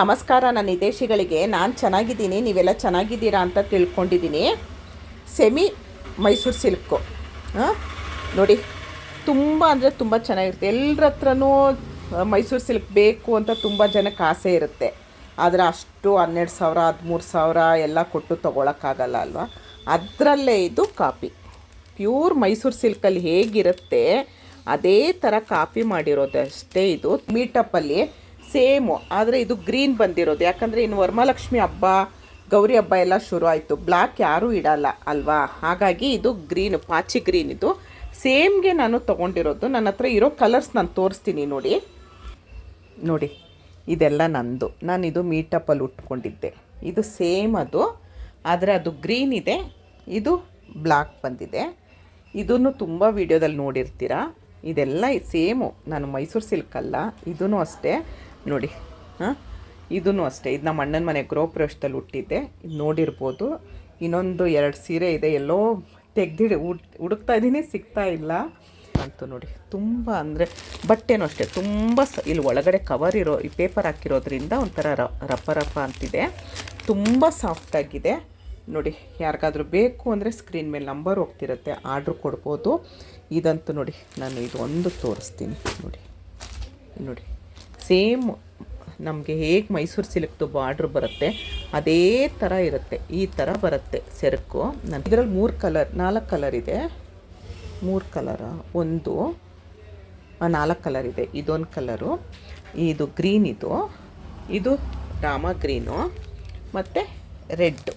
ನಮಸ್ಕಾರ, ನನ್ನ ಹಿತೇಶಿಗಳಿಗೆ ನಾನು ಚೆನ್ನಾಗಿದ್ದೀನಿ, ನೀವೆಲ್ಲ ಚೆನ್ನಾಗಿದ್ದೀರಾ ಅಂತ ತಿಳ್ಕೊಂಡಿದ್ದೀನಿ. Semi Mysuru silk. ನೋಡಿ, ತುಂಬ ಅಂದರೆ ತುಂಬ ಚೆನ್ನಾಗಿರುತ್ತೆ. ಎಲ್ಲರ ಹತ್ರನೂ ಮೈಸೂರು ಸಿಲ್ಕ್ ಬೇಕು ಅಂತ ತುಂಬ ಜನಕ್ಕೆ ಆಸೆ ಇರುತ್ತೆ. ಆದರೆ ಅಷ್ಟು ಹನ್ನೆರಡು ಸಾವಿರ, ಹದಿಮೂರು ಸಾವಿರ ಎಲ್ಲ ಕೊಟ್ಟು ತೊಗೊಳಕ್ಕಾಗಲ್ಲ ಅಲ್ವಾ? ಅದರಲ್ಲೇ ಇದು ಕಾಪಿ. ಪ್ಯೂರ್ ಮೈಸೂರು ಸಿಲ್ಕಲ್ಲಿ ಹೇಗಿರುತ್ತೆ, ಅದೇ ಥರ ಕಾಪಿ ಮಾಡಿರೋದಷ್ಟೇ ಇದು. ಮೀಟಪ್ಪಲ್ಲಿ ಸೇಮು, ಆದರೆ ಇದು ಗ್ರೀನ್ ಬಂದಿರೋದು. ಯಾಕಂದರೆ ಇನ್ನು ವರಮಹಾಲಕ್ಷ್ಮಿ ಹಬ್ಬ, ಗೌರಿ ಹಬ್ಬ ಎಲ್ಲ ಶುರು ಆಯಿತು. ಬ್ಲ್ಯಾಕ್ ಯಾರೂ ಇಡಲ್ಲ ಅಲ್ವಾ? ಹಾಗಾಗಿ ಇದು ಗ್ರೀನ್, ಪಾಚಿ ಗ್ರೀನ್ ಇದು. ಸೇಮ್ಗೆ ನಾನು ತೊಗೊಂಡಿರೋದು. ನನ್ನ ಹತ್ರ ಇರೋ ಕಲರ್ಸ್ ನಾನು ತೋರಿಸ್ತೀನಿ ನೋಡಿ. ನೋಡಿ, ಇದೆಲ್ಲ ನಂದು. ನಾನು ಇದು ಮೀಟಪ್ಪಲ್ಲಿ ಉಟ್ಕೊಂಡಿದ್ದೆ. ಇದು ಸೇಮ್ ಅದು, ಆದರೆ ಅದು ಗ್ರೀನ್ ಇದೆ. ಇದು ಬ್ಲ್ಯಾಕ್ ಬಂದಿದೆ. ಇದನ್ನು ತುಂಬ ವೀಡಿಯೋದಲ್ಲಿ ನೋಡಿರ್ತೀರ? ಇದೆಲ್ಲ ಸೇಮು. ನಾನು ಮೈಸೂರು ಸಿಲ್ಕಲ್ಲ ಇದೂ ಅಷ್ಟೇ. ನೋಡಿ, ಹಾಂ? ಇದೂ ಅಷ್ಟೇ. ಇದು ನಮ್ಮ ಅಣ್ಣನ ಮನೆ ಗೃಹಪ್ರವೇಶದಲ್ಲಿ ಹುಟ್ಟಿದ್ದೆ. ಇದು ನೋಡಿರ್ಬೋದು. ಇನ್ನೊಂದು ಎರಡು ಸೀರೆ ಇದೆ. ಎಲ್ಲೋ ತೆಗ್ದಿಡಿ ಹುಡ್ ಹುಡುಕ್ತಾ ಇದ್ದೀನಿ ಸಿಗ್ತಾ ಇಲ್ಲ ಅಂತೂ ನೋಡಿ. ತುಂಬ ಅಂದರೆ ಬಟ್ಟೆನೂ ಅಷ್ಟೇ. ತುಂಬ ಸ, ಇಲ್ಲಿ ಒಳಗಡೆ ಕವರ್ ಇರೋ, ಈ ಪೇಪರ್ ಹಾಕಿರೋದ್ರಿಂದ ಒಂಥರ ರಪ್ಪ ರಪ್ಪ ಅಂತಿದೆ. ತುಂಬ ಸಾಫ್ಟಾಗಿದೆ ನೋಡಿ, ಯಾರಿಗಾದ್ರೂ ಬೇಕು ಅಂದರೆ ಸ್ಕ್ರೀನ್ ಮೇಲೆ ನಂಬರ್ ಹೋಗ್ತಿರುತ್ತೆ. ಆರ್ಡ್ರ್ ಕೊಡ್ಬೋದು. ಇದಂತೂ ನೋಡಿ, ನಾನು ಇದೊಂದು ತೋರಿಸ್ತೀನಿ. ನೋಡಿ ನೋಡಿ. ಸೇಮ್ ನಮಗೆ ಹೇಗೆ ಮೈಸೂರು ಸಿಲ್ಕ್ದು ಬಾರ್ಡ್ರ್ ಬರುತ್ತೆ, ಅದೇ ಥರ ಇರುತ್ತೆ. ಈ ಥರ ಬರುತ್ತೆ ಸೆರಕು ನಾನು ಇದರಲ್ಲಿ ಮೂರು ಕಲರ್, ನಾಲ್ಕು ಕಲರ್ ಇದೆ. ಮೂರು ಕಲರ್? ಒಂದು. ನಾಲ್ಕು ಕಲರ್ ಇದೆ. ಇದೊಂದು ಕಲರು. ಇದು ಗ್ರೀನ್ ಇದು. ಇದು ರಾಮ ಗ್ರೀನು. ಮತ್ತು ರೆಡ್.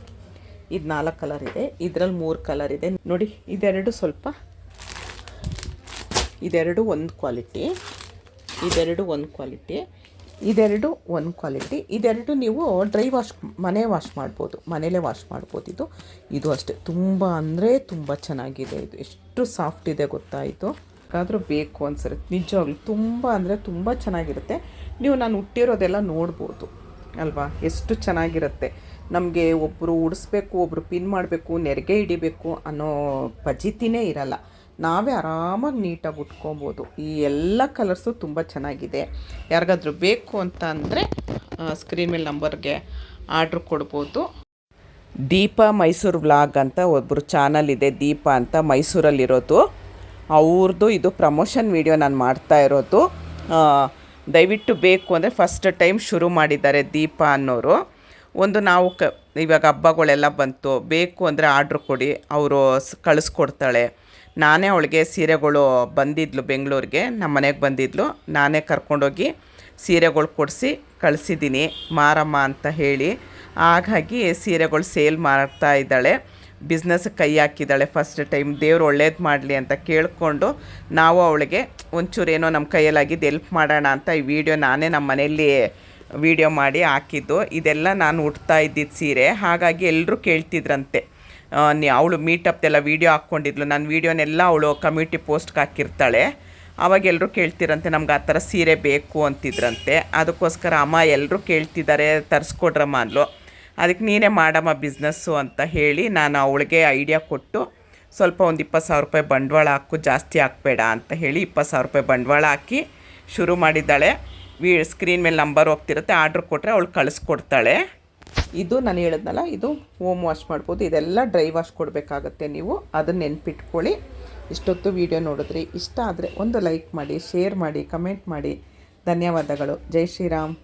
ಇದು ನಾಲ್ಕು ಕಲರ್ ಇದೆ. ಇದರಲ್ಲಿ ಮೂರು ಕಲರ್ ಇದೆ. ನೋಡಿ, ಇದೆರಡು ಸ್ವಲ್ಪ ಇದೆರಡು ಒಂದು ಕ್ವಾಲಿಟಿ. ಇದೆರಡು ಒಂದು ಕ್ವಾಲಿಟಿ ಇದೆರಡು ಒಂದು ಕ್ವಾಲಿಟಿ ಇದೆರಡು ನೀವು ಡ್ರೈ ವಾಶ್ ಮನೆ ವಾಶ್ ಮಾಡ್ಬೋದು. ಮನೇಲೇ ವಾಶ್ ಮಾಡ್ಬೋದು ಇದು. ಇದು ಅಷ್ಟೇ. ತುಂಬ ಅಂದರೆ ತುಂಬ ಚೆನ್ನಾಗಿದೆ ಇದು. ಎಷ್ಟು ಸಾಫ್ಟ್ ಇದೆ ಗೊತ್ತಾಯಿತು ಯಾಕಾದರೂ ಬೇಕು ಅನ್ಸಿರುತ್ತೆ ನಿಜವಾಗ್ಲೂ ತುಂಬ ಅಂದರೆ ತುಂಬ ಚೆನ್ನಾಗಿರುತ್ತೆ. ನೀವು ನಾನು ಹುಟ್ಟಿರೋದೆಲ್ಲ ನೋಡ್ಬೋದು. ಅಲ್ವಾ? ಎಷ್ಟು ಚೆನ್ನಾಗಿರುತ್ತೆ. ನಮಗೆ ಒಬ್ಬರು ಉಡಿಸ್ಬೇಕು ಒಬ್ಬರು ಪಿನ್ ಮಾಡಬೇಕು, ನೆರಿಗೆ ಹಿಡಿಬೇಕು ಅನ್ನೋ ಪಜಿತಿನೇ ಇರಲ್ಲ. ನಾವೇ ಆರಾಮಾಗಿ ನೀಟಾಗಿ ಉಟ್ಕೊಬೋದು. ಈ ಎಲ್ಲ ಕಲರ್ಸು ತುಂಬ ಚೆನ್ನಾಗಿದೆ. ಯಾರಿಗಾದ್ರೂ ಬೇಕು ಅಂತ ಅಂದರೆ ಸ್ಕ್ರೀನ್ ಮೇಲೆ ನಂಬರ್ಗೆ ಆರ್ಡ್ರ್ ಕೊಡ್ಬೋದು. ದೀಪ ಮೈಸೂರು ವ್ಲಾಗ್ ಅಂತ ಒಬ್ಬರು ಚಾನಲ್ ಇದೆ, ದೀಪ ಅಂತ ಮೈಸೂರಲ್ಲಿರೋದು. ಅವ್ರದ್ದು ಇದು ಪ್ರಮೋಷನ್ ವಿಡಿಯೋ ನಾನು ಮಾಡ್ತಾ ಇರೋದು. ದಯವಿಟ್ಟು ಬೇಕು ಅಂದರೆ ಫಸ್ಟ್ ಟೈಮ್ ಶುರು ಮಾಡಿದ್ದಾರೆ ದೀಪ ಅನ್ನೋರು. ಒಂದು ನಾವು ಕ, ಇವಾಗ ಹಬ್ಬಗಳೆಲ್ಲ ಬಂತು. ಬೇಕು ಅಂದರೆ ಆರ್ಡ್ರ್ ಕೊಡಿ, ಅವರು ಕಳಿಸ್ಕೊಡ್ತಾಳೆ. ನಾನೇ ಅವಳಿಗೆ ಸೀರೆಗಳು ಬಂದಿದ್ಲು ಬೆಂಗಳೂರಿಗೆ, ನಮ್ಮ ಮನೆಗೆ ಬಂದಿದ್ಲು. ನಾನೇ ಕರ್ಕೊಂಡೋಗಿ ಸೀರೆಗಳು ಕೊಡಿಸಿ ಕಳಿಸಿದ್ದೀನಿ ಮಾರಮ್ಮ ಅಂತ ಹೇಳಿ. ಹಾಗಾಗಿ ಸೀರೆಗಳು ಸೇಲ್ ಮಾಡ್ತಾ ಇದ್ದಾಳೆ. ಬಿಸ್ನೆಸ್ ಕೈ ಹಾಕಿದ್ದಾಳೆ ಫಸ್ಟ್ ಟೈಮ್ ದೇವ್ರು ಒಳ್ಳೇದು ಮಾಡಲಿ ಅಂತ ಕೇಳಿಕೊಂಡು ನಾವು ಅವಳಿಗೆ ಒಂಚೂರು ಏನೋ ನಮ್ಮ ಕೈಯಲ್ಲಾಗಿದ್ದು ಎಲ್ಪ್ ಮಾಡೋಣ ಅಂತ ಈ ವಿಡಿಯೋ ನಾನೇ ನಮ್ಮ ಮನೆಯಲ್ಲಿ ವಿಡಿಯೋ ಮಾಡಿ ಹಾಕಿದ್ದು. ಇದೆಲ್ಲ ನಾನು ಉಡ್ತಾ ಇದ್ದಿದ್ದು ಸೀರೆ. ಹಾಗಾಗಿ ಎಲ್ಲರೂ ಕೇಳ್ತಿದ್ರಂತೆ. ಅವಳು ಮೀಟಪ್ದೆಲ್ಲ ವೀಡಿಯೋ ಹಾಕ್ಕೊಂಡಿದ್ಲು. ನನ್ನ ವೀಡಿಯೋನೆಲ್ಲ ಅವಳು ಕಮ್ಯುನಿಟಿ ಪೋಸ್ಟ್ಗೆ ಹಾಕಿರ್ತಾಳೆ. ಅವಾಗ ಎಲ್ಲರೂ ಕೇಳ್ತಿರಂತೆ, ನಮ್ಗೆ ಆ ಥರ ಸೀರೆ ಬೇಕು ಅಂತಿದ್ರಂತೆ. ಅದಕ್ಕೋಸ್ಕರ ಅಮ್ಮ ಎಲ್ಲರೂ ಕೇಳ್ತಿದ್ದಾರೆ, ತರಿಸ್ಕೊಡ್ರಮ್ಮ ಅಂದ್ಲು. ಅದಕ್ಕೆ ನೀನೇ ಮಾಡಮ್ಮ ಬಿಸ್ನೆಸ್ಸು ಅಂತ ಹೇಳಿ ನಾನು ಅವಳಿಗೆ ಐಡಿಯಾ ಕೊಟ್ಟು ಸ್ವಲ್ಪ ಒಂದು ಇಪ್ಪತ್ತು ಸಾವಿರ ರೂಪಾಯಿ ಬಂಡವಾಳ ಹಾಕು, ಜಾಸ್ತಿ ಹಾಕಬೇಡ ಅಂತ ಹೇಳಿ ಇಪ್ಪತ್ತು ಸಾವಿರ ರೂಪಾಯಿ ಬಂಡವಾಳ ಹಾಕಿ ಶುರು ಮಾಡಿದ್ದಾಳೆ. ವಿ ಸ್ಕ್ರೀನ್ ಮೇಲೆ ನಂಬರ್ ಹೋಗ್ತಿರುತ್ತೆ, ಆರ್ಡ್ರ್ ಕೊಟ್ಟರೆ ಅವಳು ಕಳಿಸ್ಕೊಡ್ತಾಳೆ. ಇದು ನಾನು ಹೇಳಿದ್ನಲ್ಲ, ಇದು ಹೋಮ್ ವಾಶ್ ಮಾಡ್ಬೋದು. ಇದೆಲ್ಲ ಡ್ರೈ ವಾಶ್ ಕೊಡಬೇಕಾಗತ್ತೆ ನೀವು. ಅದನ್ನು ನೆನ್ಪಿಟ್ಕೊಳ್ಳಿ. ಇಷ್ಟೊತ್ತು ವಿಡಿಯೋ ನೋಡಿದ್ರಿ. ಇಷ್ಟ ಆದರೆ ಒಂದು ಲೈಕ್ ಮಾಡಿ ಶೇರ್ ಮಾಡಿ ಕಮೆಂಟ್ ಮಾಡಿ. ಧನ್ಯವಾದಗಳು. ಜೈ ಶ್ರೀರಾಮ್.